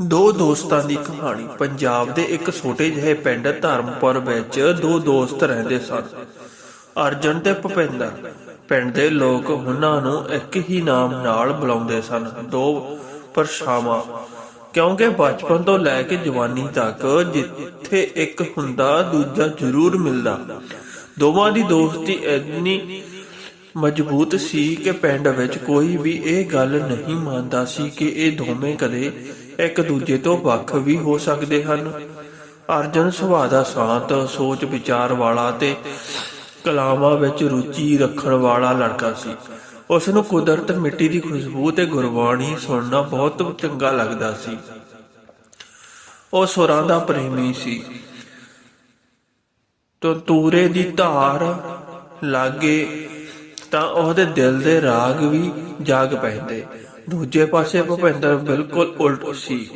ਦੋ ਦੋਸਤਾਂ ਦੀ ਕਹਾਣੀ ਪੰਜਾਬ ਦੇ ਇੱਕ ਛੋਟੇ ਜਿਹੇ ਪਿੰਡ ਧਰਮਪੁਰ ਵਿੱਚ ਦੋ ਦੋਸਤ ਰਹਿੰਦੇ ਸਨ। ਅਰਜਨ ਤੇ ਭੁਪਿੰਦਰ। ਪਿੰਡ ਦੇ ਲੋਕ ਉਹਨਾਂ ਨੂੰ ਇੱਕ ਹੀ ਨਾਮ ਨਾਲ ਬੁਲਾਉਂਦੇ ਸਨ, ਦੋ ਪਰਛਾਵਾਂ। ਕਿਉਂਕਿ ਬਚਪਨ ਤੋਂ ਲੈ ਕੇ ਜਵਾਨੀ ਤੱਕ ਜਿੱਥੇ ਇੱਕ ਹੁੰਦਾ, ਦੂਜਾ ਜ਼ਰੂਰ ਮਿਲਦਾ। ਦੋਵਾਂ ਦੀ ਦੋਸਤੀ ਇੰਨੀ ਮਜ਼ਬੂਤ ਸੀ ਕਿ ਪਿੰਡ ਵਿੱਚ ਕੋਈ ਵੀ ਇਹ ਗੱਲ ਨਹੀਂ ਮੰਨਦਾ ਸੀ ਕਿ ਇਹ ਦੋਵੇਂ ਕਦੇ ਇੱਕ ਦੂਜੇ ਤੋਂ ਵੱਖ ਵੀ ਹੋ ਸਕਦੇ ਹਨ। ਅਰਜਨ ਸੁਭਾਅ ਦਾ ਸ਼ਾਂਤ ਸੋਚ ਵਿਚਾਰ ਵਾਲਾ ਤੇ ਕਲਾਮਾਂ ਵਿੱਚ ਰੁਚੀ ਰੱਖਣ ਵਾਲਾ ਲੜਕਾ ਸੀ। ਉਸ ਨੂੰ ਕੁਦਰਤ ਮਿੱਟੀ ਦੀ ਖੁਸ਼ਬੂ ਤੇ ਗੁਰਬਾਣੀ ਸੁਣਨਾ ਬਹੁਤ ਚੰਗਾ ਲੱਗਦਾ ਸੀ। ਉਹ ਸੁਰਾਂ ਦਾ ਪ੍ਰੇਮੀ ਸੀ। ਤੂਰੇ ਦੀ ਧਾਰ ਲਾਗੇ ਤਾਂ ਉਹਦੇ ਦਿਲ ਦੇ ਰਾਗ ਵੀ ਜਾਗ ਪੈਂਦੇ। ਦੂਜੇ ਪਾਸੇ ਭੁਪਿੰਦਰ ਬਿਲਕੁਲ ਉਲਟ ਸੀ।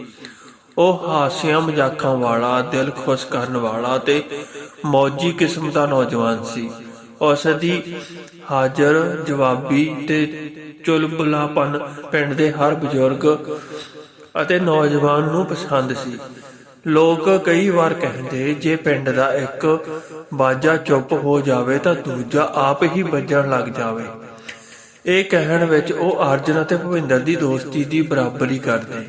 ਉਹ ਹਾਸਿਆਂ ਮਜ਼ਾਕਾਂ ਵਾਲਾ, ਦਿਲ ਖੁਸ਼ ਕਰਨ ਵਾਲਾ ਤੇ ਮੌਜੀ ਕਿਸਮ ਦਾ ਨੌਜਵਾਨ ਸੀ। ਉਸ ਦੀ ਹਾਜ਼ਰ ਜਵਾਬੀ ਤੇ ਚੁਲਬੁਲਾਪਨ ਪਿੰਡ ਦੇ ਹਰ ਬਜ਼ੁਰਗ ਅਤੇ ਨੌਜਵਾਨ ਨੂੰ ਪਸੰਦ ਸੀ। ਲੋਕ ਕਈ ਵਾਰ ਕਹਿੰਦੇ, ਜੇ ਪਿੰਡ ਦਾ ਇੱਕ ਬਾਜਾ ਚੁੱਪ ਹੋ ਜਾਵੇ ਤਾਂ ਦੂਜਾ ਆਪ ਹੀ ਵੱਜਣ ਲੱਗ ਜਾਵੇ। ਇਹ ਕਹਿਣ ਵਿੱਚ ਉਹ ਅਰਜਨ ਅਤੇ ਭਵਿੰਦਰ ਦੀ ਦੋਸਤੀ ਦੀ ਬਰਾਬਰੀ ਕਰਦੇ।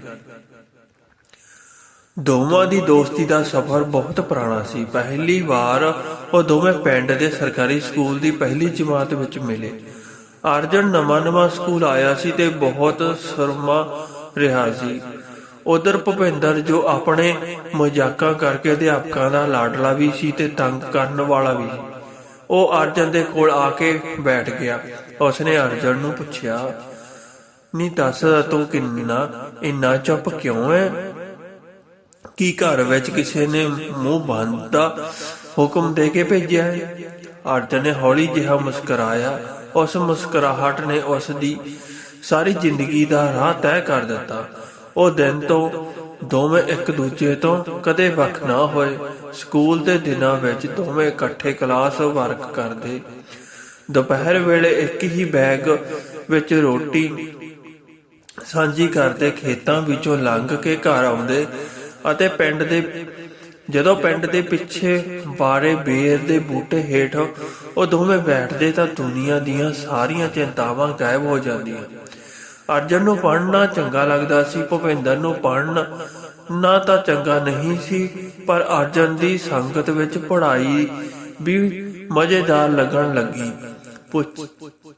ਦੋਵਾਂ ਦੀ ਦੋਸਤੀ ਦਾ ਸਫ਼ਰ ਬਹੁਤ ਪੁਰਾਣਾ ਸੀ। ਪਹਿਲੀ ਵਾਰ ਉਹ ਦੋਵੇਂ ਪਿੰਡ ਦੇ ਸਰਕਾਰੀ ਸਕੂਲ ਦੀ ਪਹਿਲੀ ਜਮਾਤ ਵਿੱਚ ਮਿਲੇ। ਅਰਜਨ ਨਵਾਂ-ਨਵਾਂ ਸਕੂਲ ਆਇਆ ਸੀ ਤੇ ਬਹੁਤ ਸ਼ਰਮਾ ਰਿਹਾ ਸੀ। ਉਧਰ ਭੁਪਿੰਦਰ, ਜੋ ਆਪਣੇ ਮਜ਼ਾਕਾਂ ਕਰਕੇ ਅਧਿਆਪਕਾਂ ਦਾ ਲਾਡਲਾ ਵੀ ਸੀ ਤੇ ਤੰਗ ਕਰਨ ਵਾਲਾ ਵੀ ਉਹ ਅਰਜਨ ਦੇ ਕੋਲ ਆ ਕੇ ਬੈਠ ਗਿਆ। ਉਸਨੇ ਅਰਜਨ ਨੂੰ ਪੁੱਛਿਆ, ਨੀ ਦੱਸ ਤੂੰ ਕਿੰਨਾ, ਇੰਨਾ ਚੁੱਪ ਕਿਉਂ ਹੈ ਕੀ ਘਰ ਵਿੱਚ ਕਿਸੇ ਨੇ ਮੂੰਹ ਬੰਦ ਦਾ ਹੁਕਮ ਦੇ ਕੇ ਭੇਜਿਆ ਹੈ? ਅਰਜਨ ਨੇ ਹੌਲੀ ਜਿਹਾ ਮੁਸਕਰਾਇਆ। ਉਸ ਮੁਸਕਰਾਹਟ ਨੇ ਉਸ ਦੀ ਸਾਰੀ ਜ਼ਿੰਦਗੀ ਦਾ ਰਾਹ ਤੈਅ ਕਰ ਦਿੱਤਾ। ਉਹ ਦਿਨ ਤੋਂ ਦੋਵੇਂ ਇੱਕ ਦੂਜੇ ਤੋਂ ਕਦੇ ਵੱਖ ਨਾ ਹੋਏ। ਸਕੂਲ ਦੇ ਦਿਨਾਂ ਵਿੱਚ ਦੋਵੇਂ ਇਕੱਠੇ ਕਲਾਸ ਵਰਕ ਕਰਦੇ। ਦੁਪਹਿਰ ਵੇਲੇ ਇੱਕ ਹੀ ਬੈਗ ਵਿੱਚ ਰੋਟੀ ਸਾਂਝੀ ਕਰਦੇ ਖੇਤਾਂ ਵਿੱਚੋਂ ਲੰਘ ਕੇ ਘਰ ਆਉਂਦੇ ਅਤੇ ਪਿੰਡ ਦੇ ਜਦੋਂ ਪਿੰਡ ਦੇ ਪਿੱਛੇ ਬਾਰੇ ਬੇਰ ਦੇ ਬੂਟੇ ਹੇਠ ਉਹ ਦੋਵੇਂ ਬੈਠਦੇ ਤਾਂ ਦੁਨੀਆ ਦੀਆਂ ਸਾਰੀਆਂ ਚਿੰਤਾਵਾਂ ਗਾਇਬ ਹੋ ਜਾਂਦੀਆਂ। ਅਰਜਨ ਨੂੰ ਪੜ੍ਹਨਾ ਚੰਗਾ ਲੱਗਦਾ ਸੀ, ਭੁਪਿੰਦਰ ਨੂੰ ਪੜ੍ਹਨਾ ਨਾ ਤਾਂ ਚੰਗਾ ਨਹੀਂ ਸੀ, ਪਰ ਅਰਜਨ ਦੀ ਸੰਗਤ ਵਿੱਚ ਪੜ੍ਹਾਈ ਵੀ ਮਜ਼ੇਦਾਰ ਲੱਗਣ ਲੱਗੀ।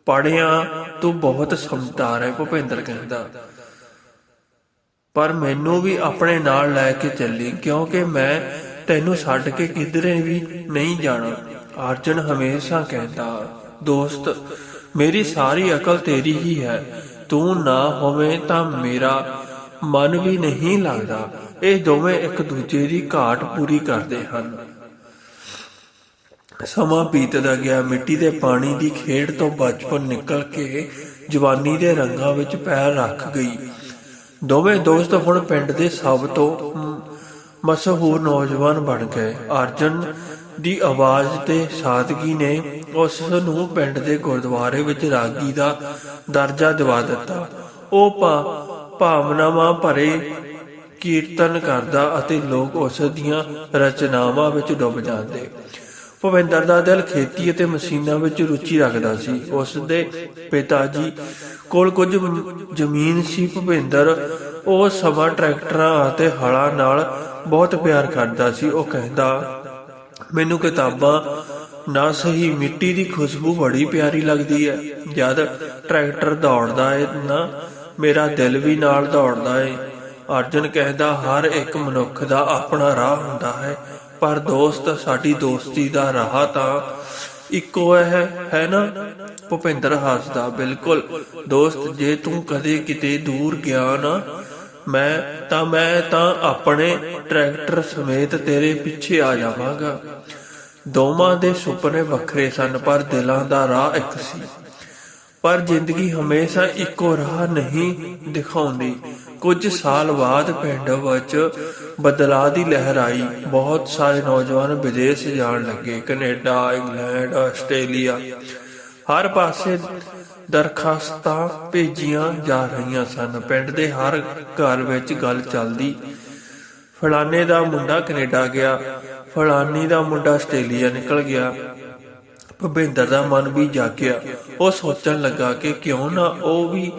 ਪੜਿਆ ਤੂੰ ਬਹੁਤ ਸਮਝਦਾਰ ਹੈ ਭੁਪਿੰਦਰ ਕਹਿੰਦਾ। ਪਰ ਮੈਨੂੰ ਵੀ ਆਪਣੇ ਨਾਲ ਲੈ ਕੇ ਚੱਲੀ, ਕਿਉਂਕਿ ਮੈਂ ਤੈਨੂੰ ਛੱਡ ਕੇ ਕਿਧਰੇ ਵੀ ਨਹੀਂ ਜਾਣਾ। ਅਰਜਨ ਹਮੇਸ਼ਾ ਕਹਿੰਦਾ, ਦੋਸਤ, ਮੇਰੀ ਸਾਰੀ ਅਕਲ ਤੇਰੀ ਹੀ ਹੈ। ਤੂੰ ਨਾ ਹੋਵੇਂ ਤਾਂ ਮੇਰਾ ਮਨ ਵੀ ਨਹੀਂ ਲੱਗਦਾ। ਇਹ ਦੋਵੇਂ ਇੱਕ ਦੂਜੇ ਦੀ ਘਾਟ ਪੂਰੀ ਕਰਦੇ ਹਨ। ਸਮਾਂ ਬੀਤਦਾ ਗਿਆ। ਮਿੱਟੀ ਦੇ ਪਾਣੀ ਦੀ ਖੇਡ ਤੋਂ ਬਚਪਨ ਨਿਕਲ ਕੇ ਜਵਾਨੀ ਦੇ ਰੰਗਾਂ ਵਿੱਚ ਪੈਰ ਰੱਖ ਗਈ। ਦੋਵੇਂ ਦੋਸਤ ਹੁਣ ਪਿੰਡ ਦੇ ਸਭ ਤੋਂ ਮਸ਼ਹੂਰ ਨੌਜਵਾਨ ਬਣ ਗਏ। ਅਰਜਨ ਦੀ ਆਵਾਜ਼ ਤੇ ਸਾਦਗੀ ਨੇ ਉਸ ਨੂੰ ਪਿੰਡ ਦੇ ਗੁਰਦੁਆਰੇ ਵਿੱਚ ਰਾਗੀ ਦਾ ਦਰਜਾ ਦਿਵਾ ਦਿੱਤਾ। ਉਹ ਭਾ- ਭਾਵਨਾਵਾਂ ਭਰੇ ਕੀਰਤਨ ਕਰਦਾ ਅਤੇ ਲੋਕ ਉਸ ਦੀਆਂ ਰਚਨਾਵਾਂ ਵਿੱਚ ਡੁੱਬ ਜਾਂਦੇ। ਭਵਿੰਦਰ ਦਾ ਦਿਲ ਖੇਤੀ ਅਤੇ ਮਸ਼ੀਨਾਂ ਵਿੱਚ ਰੁਚੀ ਰੱਖਦਾ ਸੀ। ਉਸ ਦੇ ਪਿਤਾ ਜੀ ਕੋਲ ਕੁਝ ਜ਼ਮੀਨ ਸੀ। ਭਵਿੰਦਰ ਉਹ ਸਮਾਂ ਟਰੈਕਟਰਾਂ ਅਤੇ ਹਲਾਂ ਨਾਲ ਬਹੁਤ ਪਿਆਰ ਕਰਦਾ ਸੀ। ਉਹ ਕਹਿੰਦਾ, ਮੈਨੂੰ ਕਿਤਾਬਾਂ ਨਾ ਸਹੀ, ਮਿੱਟੀ ਦੀ ਖੁਸ਼ਬੂ ਬੜੀ ਪਿਆਰੀ ਲੱਗਦੀ ਹੈ। ਜਦ ਟਰੈਕਟਰ ਦੌੜਦਾ ਹੈ ਨਾ, ਮੇਰਾ ਦਿਲ ਵੀ ਨਾਲ ਦੌੜਦਾ ਹੈ ਅਰਜਨ ਕਹਿੰਦਾ, ਹਰ ਇੱਕ ਮਨੁੱਖ ਦਾ ਆਪਣਾ ਰਾਹ ਹੁੰਦਾ ਹੈ। ਪਰ ਦੋਸਤ ਸਾਡੀ ਦੋਸਤੀ ਦਾ ਰਾਹ ਤਾਂ ਇੱਕੋ ਹੈ ਹੈ ਨਾ? ਭੁਪਿੰਦਰ ਹੱਸਦਾ, ਬਿਲਕੁਲ। ਦੋਸਤ, ਜੇ ਤੂੰ ਕਦੇ ਕਿਤੇ ਦੂਰ ਗਿਆ ਨਾ, ਮੈਂ ਤਾਂ ਮੈਂ ਤਾਂ ਆਪਣੇ ਟਰੈਕਟਰ ਸਮੇਤ ਤੇਰੇ ਪਿੱਛੇ ਆ ਜਾਵਾਂਗਾ। ਦੋਵਾਂ ਦੇ ਸੁਪਨੇ ਵੱਖਰੇ ਸਨ, ਪਰ ਦਿਲਾਂ ਦਾ ਰਾਹ ਇੱਕ ਸੀ। ਪਰ ਜ਼ਿੰਦਗੀ ਹਮੇਸ਼ਾ ਇੱਕੋ ਰਾਹ ਨਹੀਂ ਦਿਖਾਉਂਦੀ। ਕੁਝ ਸਾਲ ਬਾਅਦ ਪਿੰਡ ਵਿੱਚ ਬਦਲਾਅ ਦੀ ਲਹਿਰ ਆਈ। ਬਹੁਤ ਸਾਰੇ ਨੌਜਵਾਨ ਵਿਦੇਸ਼ ਜਾਣ ਲੱਗੇ। ਕੈਨੇਡਾ, ਇੰਗਲੈਂਡ, ਆਸਟ੍ਰੇਲੀਆ, ਹਰ ਪਾਸੇ ਦਰਖਾਸਤਾਂ ਭੇਜੀਆਂ ਜਾ ਰਹੀਆਂ ਸਨ। ਪਿੰਡ ਦੇ ਹਰ ਘਰ ਵਿੱਚ ਗੱਲ ਚੱਲਦੀ, ਫਲਾਣੇ ਦਾ ਮੁੰਡਾ ਕੈਨੇਡਾ ਗਿਆ ਫਲਾਨੀ ਦਾ ਮੁੰਡਾ ਆਸਟ੍ਰੇਲੀਆ ਨਿਕਲ ਗਿਆ। ਭੁਪਿੰਦਰ ਦਾ ਮਨ ਵੀ ਜਾਗਿਆ। ਉਹ ਸੋਚਣ ਲੱਗਾ ਕਿ ਕਿਉਂ ਨਾ ਉਹ ਵੀ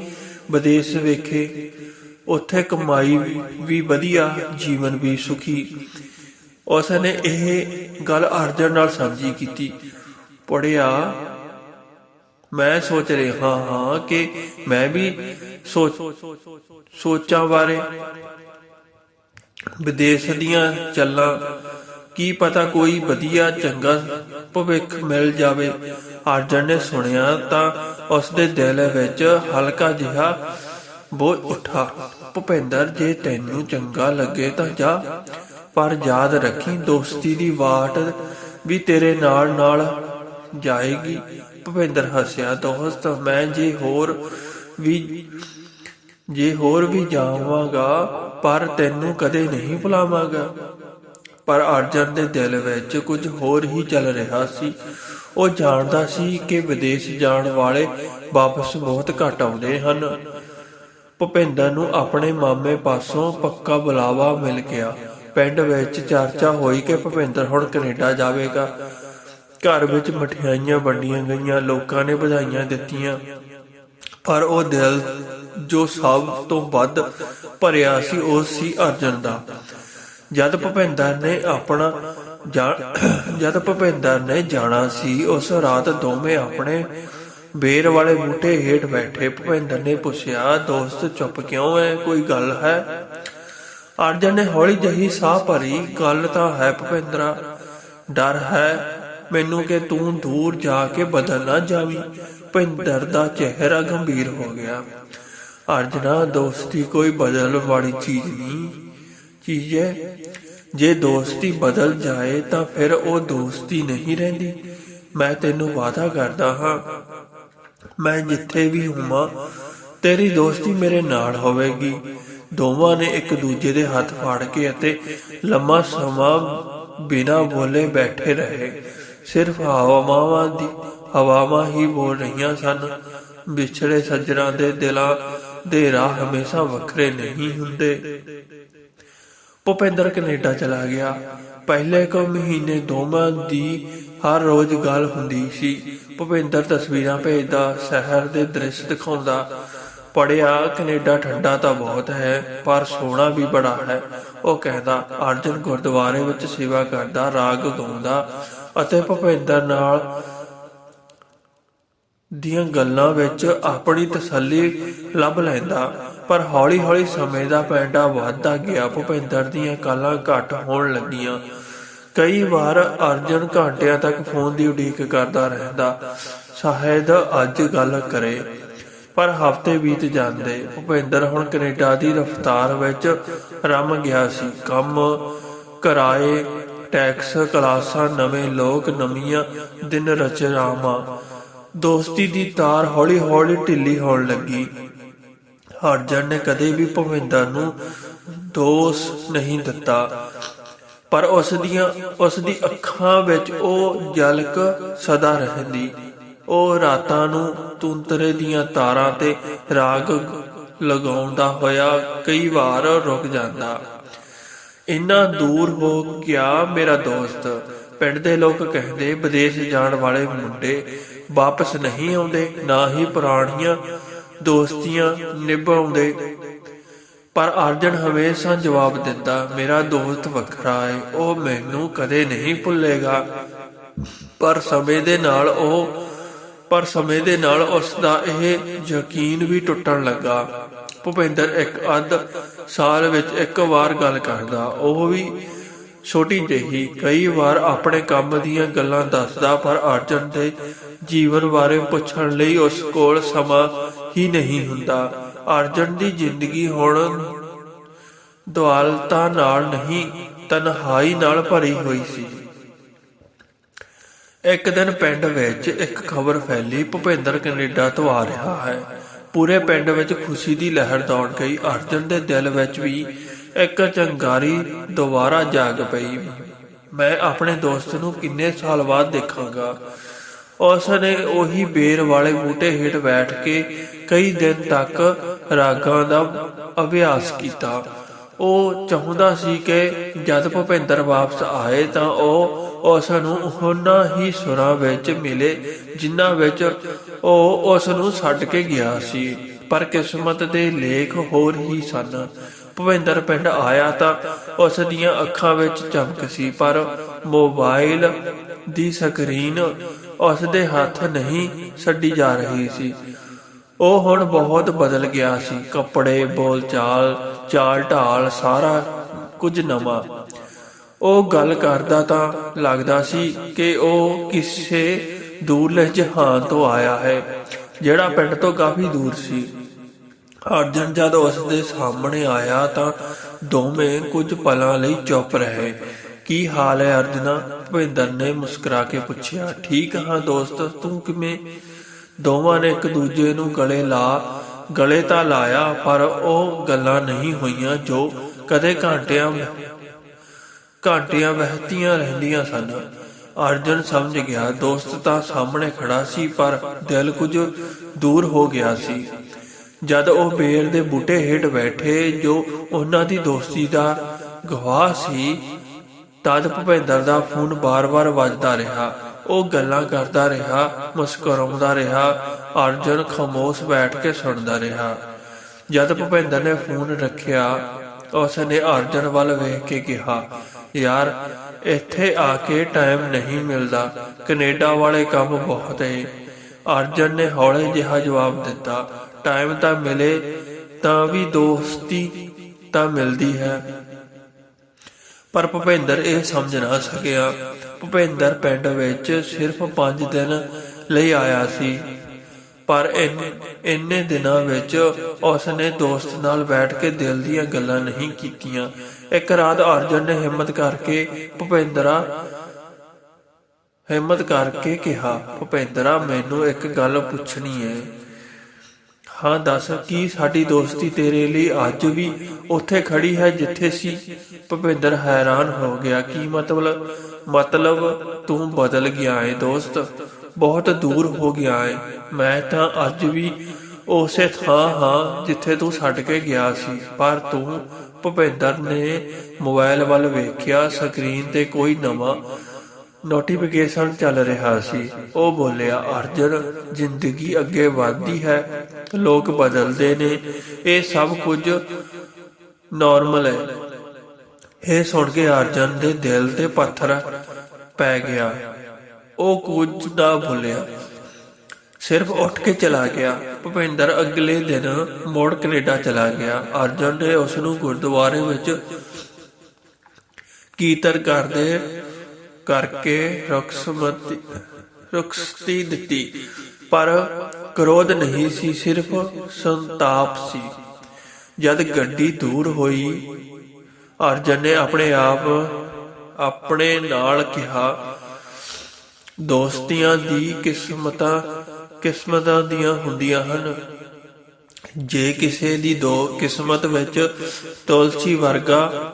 ਵਿਦੇਸ਼ ਵੇਖੇ। ਉੱਥੇ ਕਮਾਈ ਵੀ ਵਧੀਆ, ਜੀਵਨ ਵੀ ਸੁਖੀ। ਉਸ ਨੇ ਇਹ ਗੱਲ ਅਰਜਨ ਨਾਲ ਸਾਂਝੀ ਕੀਤੀ। ਪੜਿਆ, ਮੈਂ ਸੋਚ ਰਿਹਾ ਹਾਂ ਕਿ ਮੈਂ ਵੀ ਸੋਚਾਂ ਬਾਰੇ। ਵਿਦੇਸ਼ ਦੀਆਂ ਚੱਲਾਂ, ਕੀ ਪਤਾ ਕੋਈ ਵਧੀਆ, ਚੰਗਾ ਭਵਿੱਖ ਮਿਲ ਜਾਵੇ। ਅਰਜਨ ਨੇ ਸੁਣਿਆ ਤਾਂ ਉਸ ਦੇ ਦਿਲ ਵਿੱਚ ਹਲਕਾ ਜਿਹਾ ਬੋਝ ਉੱਠਾ। ਭੁਪਿੰਦਰ, ਜੇ ਤੈਨੂੰ ਚੰਗਾ ਲੱਗੇ ਤਾਂ ਜਾ। ਪਰ ਯਾਦ ਰੱਖੀ ਦੋਸਤੀ ਦੀ ਵਾਟ ਵੀ ਤੇਰੇ ਨਾਲ ਨਾਲ ਜਾਏਗੀ। ਭੁਪਿੰਦਰ ਹੱਸਿਆ, ਦੋਸਤ, ਮੈਂ ਜੇ ਹੋਰ ਵੀ, ਜੇ ਹੋਰ ਵੀ ਜਾਵਾਂਗਾ, ਪਰ ਤੈਨੂੰ ਕਦੇ ਨਹੀਂ ਭੁਲਾਵਾਂਗਾ। ਪਰ ਅਰਜਨ ਦੇ ਦਿਲ ਵਿੱਚ ਕੁਝ ਹੋਰ ਹੀ ਚੱਲ ਰਿਹਾ ਸੀ। ਉਹ ਜਾਣਦਾ ਸੀ ਕਿ ਵਿਦੇਸ਼ ਜਾਣ ਵਾਲੇ ਵਾਪਸ ਬਹੁਤ ਘੱਟ ਆਉਂਦੇ ਹਨ। ਭੁਪਿੰਦਰ ਨੂੰ ਆਪਣੇ ਮਾਮੇ ਪਾਸੋਂ ਪੱਕਾ ਬੁਲਾਵਾ ਮਿਲ ਗਿਆ। ਪਿੰਡ ਵਿੱਚ ਚਰਚਾ ਹੋਈ ਕਿ ਭੁਪਿੰਦਰ ਹੁਣ ਕੈਨੇਡਾ ਜਾਵੇਗਾ। ਘਰ ਵਿੱਚ ਮਠਿਆਈਆਂ ਵੰਡੀਆਂ ਗਈਆਂ, ਲੋਕਾਂ ਨੇ ਵਧਾਈਆਂ ਦਿੱਤੀਆਂ। ਪਰ ਉਹ ਦਿਲ ਜੋ ਸਭ ਤੋਂ ਵੱਧ ਭਰਿਆ ਸੀ, ਉਹ ਸੀ ਅਰਜਨ ਦਾ। ਜਦ ਭੁਪਿੰਦਰ ਨੇ ਆਪਣਾ ਜਦ ਭੁਪਿੰਦਰ ਨੇ ਜਾਣਾ ਸੀ, ਉਸ ਰਾਤ ਦੋਵੇਂ ਆਪਣੇ ਬੇਰ ਵਾਲੇ ਬੂਟੇ ਹੇਠ ਬੈਠੇ ਭੁਪਿੰਦਰ ਨੇ ਪੁੱਛਿਆ, ਦੋਸਤ, ਚੁੱਪ ਕਿਉਂ ਹੈ ਕੋਈ ਗੱਲ ਹੈ? ਅਰਜਨ ਨੇ ਹੌਲੀ ਜਹੀ ਸਾਹ ਭਰੀ, ਗੱਲ ਤਾਂ ਹੈ ਭੁਪਿੰਦਰਾ, ਡਰ ਹੈ। ਮੈਨੂੰ ਕਿ ਤੂੰ ਦੂਰ ਜਾ ਕੇ ਬਦਲ ਨਾ ਜਾਵੀਂ। ਭੁਪਿੰਦਰ ਦਾ ਚਿਹਰਾ ਗੰਭੀਰ ਹੋ ਗਿਆ। ਅਰਜਨਾ, ਦੋਸਤੀ ਕੋਈ ਬਦਲ ਵਾਲੀ ਚੀਜ਼ ਨਹੀਂ। ਚੀਜ਼ ਹੈ ਜੇ ਦੋਸਤੀ ਬਦਲ ਜਾਏ ਤਾਂ ਫਿਰ ਉਹ ਦੋਸਤੀ ਨਹੀਂ ਰਹਿੰਦੀ। ਮੈਂ ਤੈਨੂੰ ਵਾਅਦਾ ਕਰਦਾ ਹਾਂ ਮੈਂ ਜਿੱਥੇ ਵੀ ਹੋਵਾਂ, ਤੇਰੀ ਦੋਸਤੀ ਮੇਰੇ ਨਾਲ ਹੋਵੇਗੀ। ਦੋਵਾਂ ਨੇ ਇੱਕ ਦੂਜੇ ਦੇ ਹੱਥ ਫੜ ਕੇ ਅਤੇ ਲੰਮਾ ਸਮਾਂ ਬਿਨਾਂ ਬੋਲੇ ਬੈਠੇ ਰਹੇ। ਸਿਰਫ ਹਵਾਵਾਂ ਦੀ, ਹਵਾਵਾਂ ਹੀ ਬੋਲ ਰਹੀਆਂ ਸਨ। ਵਿਛੜੇ ਸੱਜਣਾ ਦੇ ਦਿਲਾਂ ਦੇ ਰਾਹ ਹਮੇਸ਼ਾ ਵੱਖਰੇ ਨਹੀਂ ਹੁੰਦੇ। ਭੁਪਿੰਦਰ ਕੈਨੇਡਾ ਚਲਾ ਗਿਆ। ਪਹਿਲੇ ਕੁ ਮਹੀਨੇ ਦੋਵਾਂ ਦੀ ਹਰ ਰੋਜ਼ ਗੱਲ ਹੁੰਦੀ ਸੀ। ਭੁਪਿੰਦਰ ਤਸਵੀਰਾਂ ਭੇਜਦਾ, ਸ਼ਹਿਰ ਦੇ ਦ੍ਰਿਸ਼ ਦਿਖਾਉਂਦਾ। ਪੜਿਆ ਕੈਨੇਡਾ ਠੰਡਾ ਤਾਂ ਬਹੁਤ ਹੈ, ਪਰ ਸੋਹਣਾ ਵੀ ਬੜਾ ਹੈ। ਉਹ ਕਹਿੰਦਾ, ਅਰਜਨ ਗੁਰਦੁਆਰੇ ਵਿੱਚ ਸੇਵਾ ਕਰਦਾ, ਰਾਗ ਗਾਉਂਦਾ ਅਤੇ ਭੁਪਿੰਦਰ ਨਾਲ ਦੀਆਂ ਗੱਲਾਂ ਵਿੱਚ ਆਪਣੀ ਤਸੱਲੀ ਲੱਭ ਲੈਂਦਾ। ਪਰ ਹੌਲੀ-ਹੌਲੀ ਸਮੇਂ ਦਾ ਪੈਂਡਾ ਵੱਧਦਾ ਗਿਆ। ਭੁਪਿੰਦਰ ਦੀਆਂ ਕਾਲਾਂ ਘੱਟ ਹੋਣ ਲੱਗੀਆਂ। ਕਈ ਵਾਰ ਅਰਜਨ ਘੰਟਿਆਂ ਤੱਕ ਫੋਨ ਦੀ ਉਡੀਕ ਕਰਦਾ ਰਹਿੰਦਾ। ਸ਼ਾਇਦ ਅੱਜ ਗੱਲ ਕਰੇ। ਪਰ ਹਫ਼ਤੇ ਬੀਤ ਜਾਂਦੇ। ਭੁਪਿੰਦਰ ਹੁਣ ਕੈਨੇਡਾ ਦੀ ਰਫ਼ਤਾਰ ਵਿੱਚ ਰਮ ਗਿਆ ਸੀ। ਕੰਮ ਕਿਰਾਏ, ਟੈਕਸ ਕਲਾਸਾਂ, ਨਵੇਂ ਲੋਕ, ਨਵੀਆਂ ਦਿਨ ਰਚਨਾਵਾਂ। ਦੋਸਤੀ ਦੀ ਤਾਰ ਹੌਲੀ-ਹੌਲੀ ਢਿੱਲੀ ਹੋਣ ਲੱਗੀ। ਅਰਜਨ ਨੇ ਕਦੇ ਵੀ ਭਵਿੰਦਰ ਨੂੰ ਦੋਸ ਨਹੀਂ ਦਿੱਤਾ। ਪਰ ਉਸ ਦੀਆਂ ਉਸ ਦੀ ਅੱਖਾਂ ਵਿੱਚ ਉਹ ਜਲਕ ਸਦਾ ਰਹਿੰਦੀ। ਉਹ ਰਾਤਾਂ ਨੂੰ ਤੁੰਤਰੇ ਦੀਆਂ ਤਾਰਾਂ ਤੇ ਰਾਗ ਲਗਾਉਂਦਾ ਹੋਇਆ ਕਈ ਵਾਰ ਰੁਕ ਜਾਂਦਾ। ਇੰਨਾ ਦੂਰ ਹੋ ਗਿਆ ਮੇਰਾ ਦੋਸਤ। ਪਿੰਡ ਦੇ ਲੋਕ ਕਹਿੰਦੇ, ਵਿਦੇਸ਼ ਜਾਣ ਵਾਲੇ ਮੁੰਡੇ ਵਾਪਸ ਨਹੀਂ ਆਉਂਦੇ, ਨਾ ਹੀ ਪੁਰਾਣੀਆਂ ਦੋਸਤੀਆਂ ਨਿਭਾਉਂਦੇ। ਪਰ ਅਰਜਨ ਹਮੇਸ਼ਾ ਜਵਾਬ ਦਿੰਦਾ, ਮੇਰਾ ਦੋਸਤ ਵੱਖਰਾ ਹੈ ਉਹ ਮੈਨੂੰ ਕਦੇ ਨਹੀਂ ਭੁੱਲੇਗਾ। ਪਰ ਸਮੇਂ ਦੇ ਨਾਲ ਉਹ, ਪਰ ਸਮੇਂ ਦੇ ਨਾਲ ਉਸ ਦਾ ਇਹ ਯਕੀਨ ਵੀ ਟੁੱਟਣ ਲੱਗਾ। ਭੁਪਿੰਦਰ ਇੱਕ ਅੱਧ ਸਾਲ ਵਿੱਚ ਇੱਕ ਵਾਰ ਗੱਲ ਕਰਦਾ। ਉਹ ਵੀ ਛੋਟੀ ਜਿਹੀ, ਕਈ ਵਾਰ ਆਪਣੇ ਕੰਮ ਦੀਆਂ ਗੱਲਾਂ ਦੱਸਦਾ, ਪਰ ਅਰਜਨ ਦੇ ਜੀਵਨ ਬਾਰੇ ਪੁੱਛਣ ਲਈ ਉਸ ਕੋਲ ਸਮਾਂ ਹੀ ਨਹੀਂ ਹੁੰਦਾ। ਅਰਜਨ ਦੀ ਜ਼ਿੰਦਗੀ ਹੁਣ ਦੁਆਲਤਾ ਨਾਲ ਨਹੀਂ, ਤਨਹਾਈ ਨਾਲ ਭਰੀ ਹੋਈ ਸੀ। ਇੱਕ ਦਿਨ ਪਿੰਡ ਵਿੱਚ ਇੱਕ ਖਬਰ ਫੈਲੀ, ਭੁਪਿੰਦਰ ਕੈਨੇਡਾ ਤੋਂ ਆ ਰਿਹਾ ਹੈ। ਪੂਰੇ ਪਿੰਡ ਵਿੱਚ ਖੁਸ਼ੀ ਦੀ ਲਹਿਰ ਦੌੜ ਗਈ। ਅਰਜਨ ਦੇ ਦਿਲ ਵਿੱਚ ਵੀ ਇੱਕ ਚੰਗਾਰੀ ਦੁਬਾਰਾ ਜਾਗ ਪਈ। ਮੈਂ ਆਪਣੇ ਦੋਸਤ ਨੂੰ ਕਿੰਨੇ ਸਾਲ ਬਾਅਦ ਦੇਖਾਂਗਾ? ਉਸ ਨੇ ਉਹੀ ਬੇਰ ਵਾਲੇ ਬੂਟੇ ਹੇਠ ਬੈਠ ਕੇ ਕਈ ਦਿਨ ਤੱਕ ਰਾਗਾਂ ਦਾ ਅਭਿਆਸ ਕੀਤਾ। ਉਹ ਚਾਹੁੰਦਾ ਸੀ ਕਿ ਜਦ ਭੁਪਿੰਦਰ ਵਾਪਸ ਆਏ ਤਾਂ ਉਹ ਉਸ ਨੂੰ ਉਹਨਾਂ ਹੀ ਸੁਰਾਂ ਵਿੱਚ ਮਿਲੇ, ਜਿਨ੍ਹਾਂ ਵਿੱਚ ਉਹ ਉਸ ਨੂੰ ਛੱਡ ਕੇ ਗਿਆ ਸੀ। ਪਰ ਕਿਸਮਤ ਦੇ ਲੇਖ ਹੋਰ ਹੀ ਸਨ। ਭੁਪਿੰਦਰ ਪਿੰਡ ਆਇਆ ਤਾਂ ਉਸ ਦੀਆਂ ਅੱਖਾਂ ਵਿੱਚ ਚਮਕ ਸੀ, ਪਰ ਮੋਬਾਈਲ ਦੀ ਸਕਰੀਨ ਉਸ ਦੇ ਹੱਥ ਨਹੀਂ ਛੱਡੀ ਜਾ ਰਹੀ ਸੀ। ਉਹ ਹੁਣ ਬਹੁਤ ਬਦਲ ਗਿਆ ਸੀ। ਕੱਪੜੇ ਬੋਲਚਾਲ ਚਾਲ ਢਾਲ, ਸਾਰਾ ਕੁਝ ਨਵਾਂ। ਉਹ ਗੱਲ ਕਰਦਾ ਤਾਂ ਲੱਗਦਾ ਸੀ ਕਿ ਉਹ ਕਿਸੇ ਦੂਰਲੇ ਜਹਾਨ ਤੋਂ ਆਇਆ ਹੈ, ਜਿਹੜਾ ਪਿੰਡ ਤੋਂ ਕਾਫੀ ਦੂਰ ਸੀ। ਅਰਜਨ ਜਦ ਉਸ ਦੇ ਸਾਹਮਣੇ ਆਇਆ ਤਾਂ ਦੋਵੇਂ ਕੁਝ ਪਲਾਂ ਲਈ ਚੁੱਪ ਰਹੇ। ਕੀ ਹਾਲ ਹੈ ਅਰਜਨਾ? ਭਵਿੰਦਰ ਨੇ ਮੁਸਕਰਾ ਕੇ ਪੁੱਛਿਆ, ਠੀਕ ਹਾਂ ਦੋਸਤ, ਤੂੰ ਕਿਵੇਂ? ਦੋਵਾਂ ਨੇ ਇੱਕ ਦੂਜੇ ਨੂੰ ਗਲੇ ਲਾ, ਗਲੇ ਤਾਂ ਲਾਇਆ, ਪਰ ਉਹ ਗੱਲਾਂ ਨਹੀਂ ਹੋਈਆਂ ਜੋ ਕਦੇ ਘੰਟਿਆਂ ਘੰਟਿਆਂ ਵਹਿਤੀਆਂ ਰਹਿੰਦੀਆਂ ਸਨ। ਅਰਜਨ ਸਮਝ ਗਿਆ, ਦੋਸਤ ਤਾਂ ਸਾਹਮਣੇ ਖੜਾ ਸੀ, ਪਰ ਦਿਲ ਕੁਝ ਦੂਰ ਹੋ ਗਿਆ ਸੀ। ਜਦ ਉਹ ਬੇਰ ਦੇ ਬੂਟੇ ਹੇਠ ਬੈਠੇ, ਜੋ ਉਹਨਾਂ ਦੀ ਦੋਸਤੀ ਦਾ ਗਵਾਹ ਸੀ ਤਦ ਭੁਪਿੰਦਰ ਦਾ ਫੋਨ ਬਾਰ-ਬਾਰ ਵੱਜਦਾ ਰਿਹਾ। ਉਹ ਗੱਲਾਂ ਕਰਦਾ ਰਿਹਾ, ਮੁਸਕਰਾਉਂਦਾ ਰਿਹਾ, ਅਰਜਨ ਖਾਮੋਸ਼ ਬੈਠ ਕੇ ਸੁਣਦਾ ਰਿਹਾ। ਜਦ ਭੁਪਿੰਦਰ ਨੇ ਫੋਨ ਰੱਖਿਆ ਉਸ ਨੇ ਅਰਜਨ ਵੱਲ ਵੇਖ ਕੇ ਕਿਹਾ, ਯਾਰ, ਇੱਥੇ ਆ ਕੇ ਟਾਈਮ ਨਹੀਂ ਮਿਲਦਾ। ਕੈਨੇਡਾ ਵਾਲੇ ਕੰਮ ਬਹੁਤ ਏ ਅਰਜਨ ਨੇ ਹੌਲੇ ਜਿਹਾ ਜਵਾਬ ਦਿੱਤਾ, ਟਾਈਮ ਤਾਂ ਮਿਲੇ, ਤਾਂ ਵੀ ਦੋਸਤੀ ਤਾਂ ਮਿਲਦੀ ਹੈ। ਪਰ ਭੁਪਿੰਦਰ ਇਹ ਸਮਝ ਨਾ ਸਕਿਆ। ਭੁਪਿੰਦਰ ਪਿੰਡ ਵਿੱਚ ਸਿਰਫ 5 ਦਿਨ ਲਈ ਆਇਆ ਸੀ। ਪਰ ਇੰਨ- ਇੰਨੇ ਦਿਨਾਂ ਵਿੱਚ ਉਸ ਨੇ ਦੋਸਤ ਨਾਲ ਬੈਠ ਕੇ ਦਿਲ ਦੀਆਂ ਗੱਲਾਂ ਨਹੀਂ ਕੀਤੀਆਂ। ਇੱਕ ਰਾਤ ਅਰਜਨ ਨੇ ਹਿੰਮਤ ਕਰਕੇ ਭੁਪਿੰਦਰਾ, ਹਿੰਮਤ ਕਰਕੇ ਕਿਹਾ, ਭੁਪਿੰਦਰਾ, ਮੈਨੂੰ ਇੱਕ ਗੱਲ ਪੁੱਛਣੀ ਹੈ ਹਾਂ, ਦੱਸ ਕੀ ਸਾਡੀ ਦੋਸਤੀ ਤੇਰੇ ਲਈ ਅੱਜ ਵੀ ਉੱਥੇ ਖੜੀ ਹੈ ਜਿੱਥੇ ਸੀ? ਭੁਪਿੰਦਰ ਹੈਰਾਨ ਹੋ ਗਿਆ। ਕੀ ਮਤਲਬ? ਮਤਲਬ ਤੂੰ ਬਦਲ ਗਿਆ ਏ ਦੋਸਤ। ਬਹੁਤ ਦੂਰ ਹੋ ਗਿਆ ਏ। ਮੈਂ ਤਾਂ ਅੱਜ ਵੀ ਉਸੇ ਥਾਂ ਹਾਂ ਜਿੱਥੇ ਤੂੰ ਛੱਡ ਕੇ ਗਿਆ ਸੀ। ਪਰ ਤੂੰ ਭੁਪਿੰਦਰ ਨੇ ਮੋਬਾਈਲ ਵੱਲ ਵੇਖਿਆ। ਸਕਰੀਨ ਤੇ ਕੋਈ ਨਵਾਂ ਨੋਟੀਫਿਕੇਸ਼ਨ ਚੱਲ ਰਿਹਾ ਸੀ। ਉਹ ਬੋਲਿਆ, ਅਰਜਨ, ਜ਼ਿੰਦਗੀ ਅੱਗੇ ਵਧਦੀ ਹੈ। ਲੋਕ ਬਦਲਦੇ ਨੇ। ਇਹ ਸਭ ਕੁਝ ਨਾਰਮਲ ਹੈ। ਇਹ ਸੁਣ ਕੇ ਅਰਜਨ ਦੇ ਦਿਲ ਤੇ ਪੱਥਰ ਪੈ ਗਿਆ। ਉਹ ਕੁਝ ਨਾ ਭੁੱਲਿਆ ਸਿਰਫ ਉੱਠ ਕੇ ਚਲਾ ਗਿਆ। ਭੁਪਿੰਦਰ ਅਗਲੇ ਦਿਨ ਮੋੜ ਕੈਨੇਡਾ ਚਲਾ ਗਿਆ। ਅਰਜਨ ਨੇ ਉਸ ਨੂੰ ਗੁਰਦੁਆਰੇ ਵਿੱਚ ਕੀਰਤਨ ਕਰਦੇ ਕਰਕੇ ਰੁਖਸਮਤੀ ਰੁਖਸਤੀ ਦਿੱਤੀ। ਪਰ ਕ੍ਰੋਧ ਨਹੀਂ ਸੀ, ਸਿਰਫ ਸੰਤਾਪ ਸੀ। ਜਦ ਗੱਡੀ ਦੂਰ ਹੋਈ, ਅਰਜਨ ਨੇ ਆਪਣੇ ਆਪ ਆਪਣੇ ਨਾਲ ਕਿਹਾ, ਦੋਸਤੀਆਂ ਦੀ ਕਿਸਮਤਾਂ ਕਿਸਮਤਾਂ ਦੀਆਂ ਹੁੰਦੀਆਂ ਹਨ। ਜੇ ਕਿਸੇ ਦੀ ਦੋ ਕਿਸਮਤ ਵਿੱਚ ਤੁਲਸੀ ਵਰਗਾ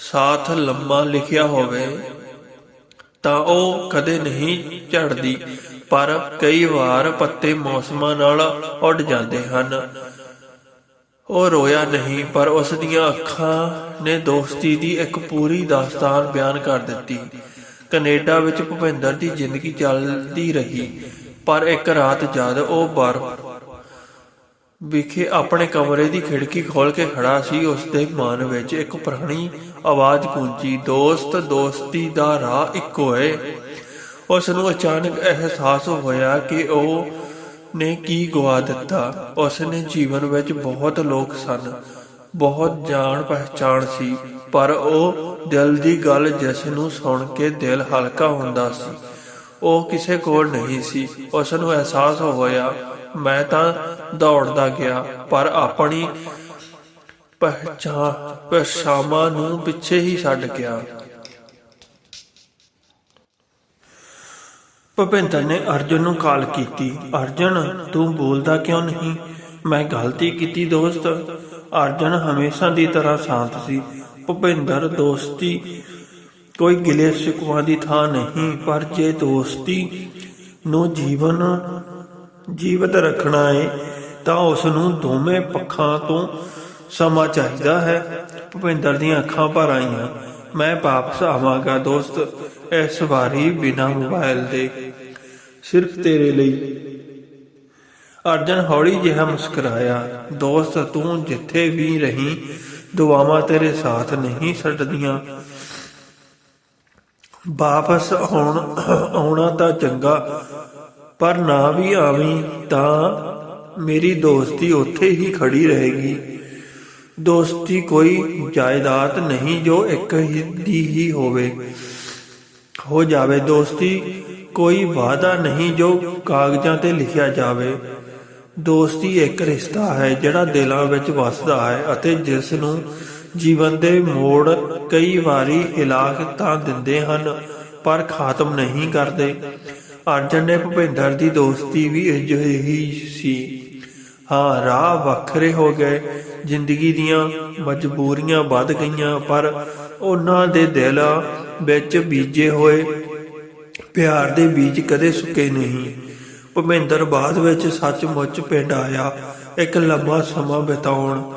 ਸਾਥ ਲੰਮਾ ਲਿਖਿਆ ਹੋਵੇ ਤਾਂ ਉਹ ਕਦੇ ਨਹੀਂ ਝੜਦੀ, ਪਰ ਕਈ ਵਾਰ ਪੱਤੇ ਮੌਸਮਾਂ ਨਾਲ ਉੱਡ ਜਾਂਦੇ ਹਨ। ਉਹ ਰੋਇਆ ਨਹੀਂ, ਪਰ ਉਸ ਦੀਆਂ ਅੱਖਾਂ ਨੇ ਦੋਸਤੀ ਦੀ ਇੱਕ ਪੂਰੀ ਦਾਸਤਾਨ ਬਿਆਨ ਕਰ ਦਿੱਤੀ। ਕੈਨੇਡਾ ਵਿੱਚ ਭੁਪਿੰਦਰ ਦੀ ਜ਼ਿੰਦਗੀ ਚੱਲਦੀ ਰਹੀ, ਪਰ ਇੱਕ ਰਾਤ ਜਦ ਉਹ ਬਰਫ਼ ਵਿਖੇ ਆਪਣੇ ਕਮਰੇ ਦੀ ਖਿੜਕੀ ਖੋਲ ਕੇ ਖੜਾ ਸੀ, ਉਸ ਦੇ ਮਨ ਵਿੱਚ ਇੱਕ ਪੁਰਾਣੀ ਆਵਾਜ਼ ਗੂੰਜੀ, ਦੋਸਤ, ਦੋਸਤੀ ਦਾ ਰਾਹ ਇੱਕੋ ਹੈ ਉਸ ਨੂੰ ਅਚਾਨਕ ਅਹਿਸਾਸ ਹੋਇਆ ਕਿ ਉਹ ਨੇ ਕੀ ਗਵਾ ਦਿੱਤਾ। ਉਸ ਨੇ ਜੀਵਨ ਵਿੱਚ ਬਹੁਤ ਲੋਕ ਸਨ, ਬਹੁਤ ਜਾਣ ਪਹਿਚਾਣ ਸੀ, ਪਰ ਉਹ ਦਿਲ ਦੀ ਗੱਲ ਜਿਸ ਨੂੰ ਸੁਣ ਕੇ ਦਿਲ ਹਲਕਾ ਹੁੰਦਾ ਸੀ, ਉਹ ਕਿਸੇ ਕੋਲ ਨਹੀਂ ਸੀ। ਉਸ ਨੂੰ ਅਹਿਸਾਸ ਹੋਇਆ ਮੈਂ ਤਾਂ ਦੌੜਦਾ ਗਿਆ, ਪਰ ਆਪਣੀ ਪਹਿਚਾਨ ਪਛਾਵਾਂ ਨੂੰ ਪਿੱਛੇ ਹੀ ਛੱਡ ਗਿਆ। ਭੁਪਿੰਦਰ ਨੇ ਅਰਜੁਨ ਨੂੰ ਕਾਲ ਕੀਤੀ। ਅਰਜਨ, ਤੂੰ ਬੋਲਦਾ ਕਿਉਂ ਨਹੀਂ? ਮੈਂ ਗਲਤੀ ਕੀਤੀ, ਦੋਸਤ। ਅਰਜਨ ਹਮੇਸ਼ਾ ਦੀ ਤਰ੍ਹਾਂ ਸ਼ਾਂਤ ਸੀ। ਭੁਪਿੰਦਰ, ਦੋਸਤੀ ਕੋਈ ਗਿਲੇ ਸ਼ਿਕਵਾ ਦੀ ਥਾਂ ਨਹੀਂ, ਪਰ ਜੇ ਦੋਸਤੀ ਨੂੰ ਜੀਵਨ ਜੀਵਤ ਰੱਖਣਾ ਹੈ ਤਾਂ ਉਸ ਨੂੰ ਦੋਵੇਂ ਪੱਖਾਂ ਤੋਂ ਸਮਾਂ ਚਾਹੀਦਾ ਹੈ। ਭੁਪਿੰਦਰ ਦੀਆਂ ਅੱਖਾਂ ਭਰ ਆਈਆਂ। ਮੈਂ ਵਾਪਸ ਆਵਾਂਗਾ ਦੋਸਤ, ਇਸ ਵਾਰੀ ਬਿਨਾ ਮੋਬਾਈਲ ਦੇ। ਸਿਰਫ ਤੇਰੇ ਲਈ। ਅਰਜਨ ਹੌਲੀ ਜਿਹਾ ਮੁਸਕਰਾਇਆ, ਦੋਸਤ, ਤੂੰ ਜਿੱਥੇ ਵੀ ਰਹੀਂ, ਦੁਆਵਾਂ ਤੇਰੇ ਸਾਥ ਨਹੀਂ ਛੱਡਦੀਆਂ। ਵਾਪਸ ਆਉਣ, ਆਉਣਾ ਤਾਂ ਚੰਗਾ ਪਰ ਨਾ ਵੀ ਆਵੀਂ ਤਾਂ ਮੇਰੀ ਦੋਸਤੀ ਉੱਥੇ ਹੀ ਖੜੀ ਰਹੇਗੀ। ਦੋਸਤੀ ਕੋਈ ਜਾਇਦਾਦ ਨਹੀਂ ਜੋ ਇੱਕ ਦੀ ਹੀ ਹੋਵੇ। ਹੋ ਜਾਵੇ ਦੋਸਤੀ, ਕੋਈ ਵਾਅਦਾ ਨਹੀਂ ਜੋ ਕਾਗਜ਼ਾਂ ਤੇ ਲਿਖਿਆ ਜਾਵੇ। ਦੋਸਤੀ ਇੱਕ ਰਿਸ਼ਤਾ ਹੈ ਜਿਹੜਾ ਦਿਲਾਂ ਵਿੱਚ ਵੱਸਦਾ ਹੈ ਅਤੇ ਜਿਸ ਨੂੰ ਜੀਵਨ ਦੇ ਮੋੜ ਕਈ ਵਾਰੀ ਹਿਲਾ ਤਾਂ ਦਿੰਦੇ ਹਨ, ਪਰ ਖਾਤਮ ਨਹੀਂ ਕਰਦੇ। ਅਰਜਨ ਨੇ ਭੁਪਿੰਦਰ ਦੀ ਦੋਸਤੀ ਵੀ ਅਜਿਹੀ ਸੀ। ਹਾਂ, ਰਾਹ ਵੱਖਰੇ ਹੋ ਗਏ। ਜ਼ਿੰਦਗੀ ਦੀਆਂ ਮਜਬੂਰੀਆਂ ਵੱਧ ਗਈਆਂ, ਪਰ ਉਹਨਾਂ ਦੇ ਦਿਲ ਵਿੱਚ ਬੀਜੇ ਹੋਏ ਪਿਆਰ ਦੇ ਬੀਜ ਕਦੇ ਸੁੱਕੇ ਨਹੀਂ। ਭੁਪਿੰਦਰ ਬਾਅਦ ਵਿੱਚ ਸੱਚਮੁੱਚ ਪਿੰਡ ਆਇਆ, ਇੱਕ ਲੰਮਾ ਸਮਾਂ ਬਿਤਾਉਣ।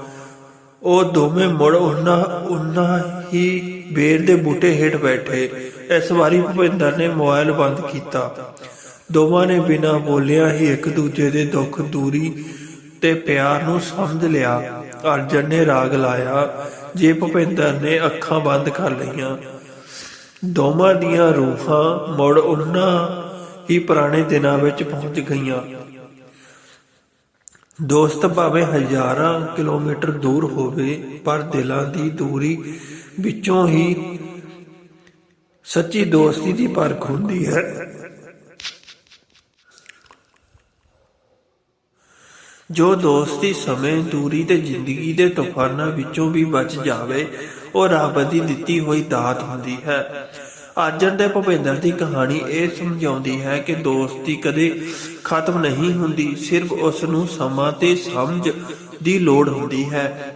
ਉਹ ਦੋਵੇਂ ਮੁੜ ਉਹਨਾਂ ਉਹਨਾਂ ਹੀ ਬੇਰ ਦੇ ਬੂਟੇ ਹੇਠ ਬੈਠੇ ਇਸ ਵਾਰੀ ਭੁਪਿੰਦਰ ਨੇ ਮੋਬਾਈਲ ਬੰਦ ਕੀਤਾ। ਦੋਵਾਂ ਨੇ ਬਿਨਾਂ ਬੋਲਿਆ ਹੀ ਇੱਕ ਦੂਜੇ ਦੇ ਦੁੱਖ, ਦੂਰੀ ਤੇ ਪਿਆਰ ਨੂੰ ਸਮਝ ਲਿਆ। ਅਰਜਨ ਨੇ ਰਾਗ ਲਾਇਆ, ਜੇ ਭੁਪਿੰਦਰ ਨੇ ਅੱਖਾਂ ਬੰਦ ਕਰ ਲਈਆਂ, ਦੋਵਾਂ ਦੀਆਂ ਰੂਹਾਂ ਮੁੜ ਉਹਨਾਂ ਹੀ ਪੁਰਾਣੇ ਦਿਨਾਂ ਵਿੱਚ ਪਹੁੰਚ ਗਈਆਂ। ਦੋਸਤ ਭਾਵੇਂ ਹਜ਼ਾਰਾਂ ਕਿਲੋਮੀਟਰ ਦੂਰ ਹੋਵੇ, ਪਰ ਦਿਲਾਂ ਦੀ ਦੂਰੀ ਵਿੱਚੋਂ ਹੀ ਸੱਚੀ ਦੋਸਤੀ ਦੀ ਪਰਖ ਹੁੰਦੀ ਹੈ। ਜੋ ਦੋਸਤੀ ਸਮੇਂ, ਦੂਰੀ ਤੇ ਜ਼ਿੰਦਗੀ ਦੇ ਤੂਫਾਨਾਂ ਵਿੱਚੋਂ ਵੀ ਬਚ ਜਾਵੇ, ਉਹ ਰੱਬ ਦੀ ਦਿੱਤੀ ਹੋਈ ਦਾਤ ਹੁੰਦੀ ਹੈ। ਅਰਜਨ ਤੇ ਭੁਪਿੰਦਰ ਦੀ ਕਹਾਣੀ ਇਹ ਸਮਝਾਉਂਦੀ ਹੈ ਕਿ ਦੋਸਤੀ ਕਦੇ ਖਤਮ ਨਹੀਂ ਹੁੰਦੀ, ਸਿਰਫ ਉਸ ਨੂੰ ਸਮਾਂ ਤੇ ਸਮਝ ਦੀ ਲੋੜ ਹੁੰਦੀ ਹੈ।